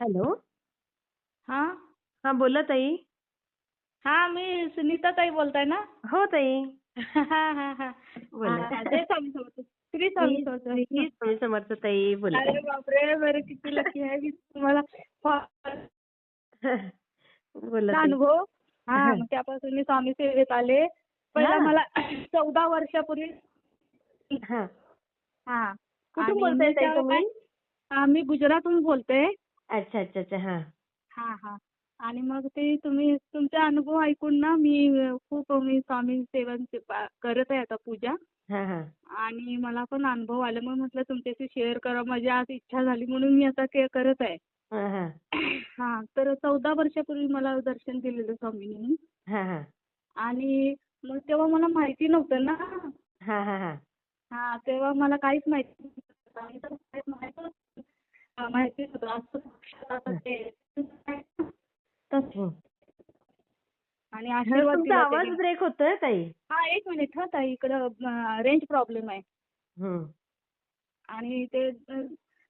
Hello. हा. हा बोला ताई. हा मी सुनीता ताई बोलताय ना? हो ताई. हा हा बोला. जय स्वामी समर्थ श्री स्वामी समर्थ श्री स्वामी समर्थ ताई बोला. अरे बापरे बरं किती लकी आहे मी. तुम्हाला बोला. अनुभव. हा त्यापासून मी स्वामी सेवेत आले. पहिला. मला चौदा वर्षापूर्वी हा. हा. कुठून बोलताय मी ताई तुम्ही? मी गुजरातहून बोलते. अच्छा अच्छा अच्छा. हा. हा हा. आणि मग ते तुम्ही तुमचे अनुभव ऐकून ना मी खूप मी स्वामी सेवांचे पा- करत आहे आता पूजा. हा हा. आणि मला पण अनुभव आले. मग म्हटलं तुमच्याशी शेअर करा. माझी आज इच्छा झाली म्हणून मी आता के करत आहे. हा हा. हा तर चौदा वर्षापूर्वी मला दर्शन दिलेलं स्वामींनी हा हा. आणि मग तेव्हा मला माहिती नव्हतं ना. हा हा हा. हा तेव्हा मला काहीच माहिती नव्हतं. माहिती नव्हतं. असं आणि आशीर्वाद तुमचा आवाज. ब्रेक होतोय ताई. हा एक मिनिट हा ताई इकडं रेंज प्रॉब्लेम आहे. हं. आणि ते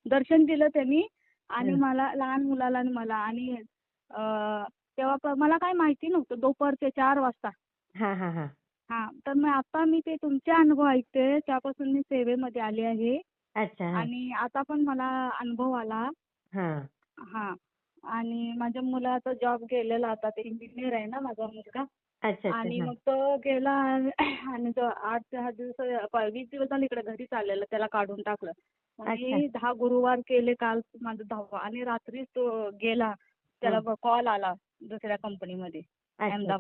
दर्शन दिलं त्यांनी आणि. मला लहान मुलाला आणि मला आणि तेव्हा मला काय माहिती नव्हतं दुपारचे चार वाजता. हा हा हा. हा तर मग आता मी ते तुमचे अनुभव ऐकते त्यापासून मी सेवेमध्ये आले आहे. आणि आता पण मला अनुभव आला. हा. आणि माझ्या मुलाचा जॉब गेलेला आता ते इंजिनियर आहे ना माझा मुलगा. आणि. मग तो गेला आणि तो आठ दहा दिवस वीस दिवस झाले इकडे घरी चाललेला त्याला काढून टाकलं. आणि दहा गुरुवार केले काल माझं दहावा आणि रात्री तो गेला. त्याला कॉल आला दुसऱ्या कंपनीमध्ये अच्छा,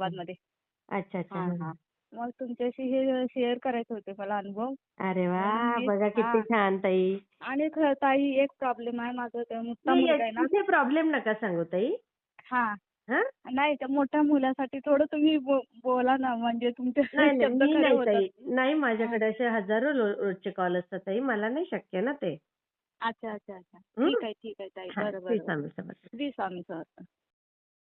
मग तुमच्याशी हे शेअर करायचे होते मला अनुभव. अरे वा बघा किती. छान ताई. आणि ख- ताई एक प्रॉब्लेम आहे माझा. त्या मोठा नाही मुलगा आहे ना. कुठे प्रॉब्लेम नका सांगू ताई. हा. हा? नाही त्या मोठ्या मुलासाठी थोडं तुम्ही बो- बोला ना म्हणजे तुमचे नाही नाही शब्द मी खरे नाही होतात. ताई. नाही माझ्याकडे असे हजारो रो- रोजचे कॉल असतात ताई. मला नाही शक्य ना ते. अच्छा अच्छा अच्छा. हं? ठीक आहे ठीक आहे ताई. हा, बरं श्री स्वामी समर्थ. श्री स्वामी समर्थ.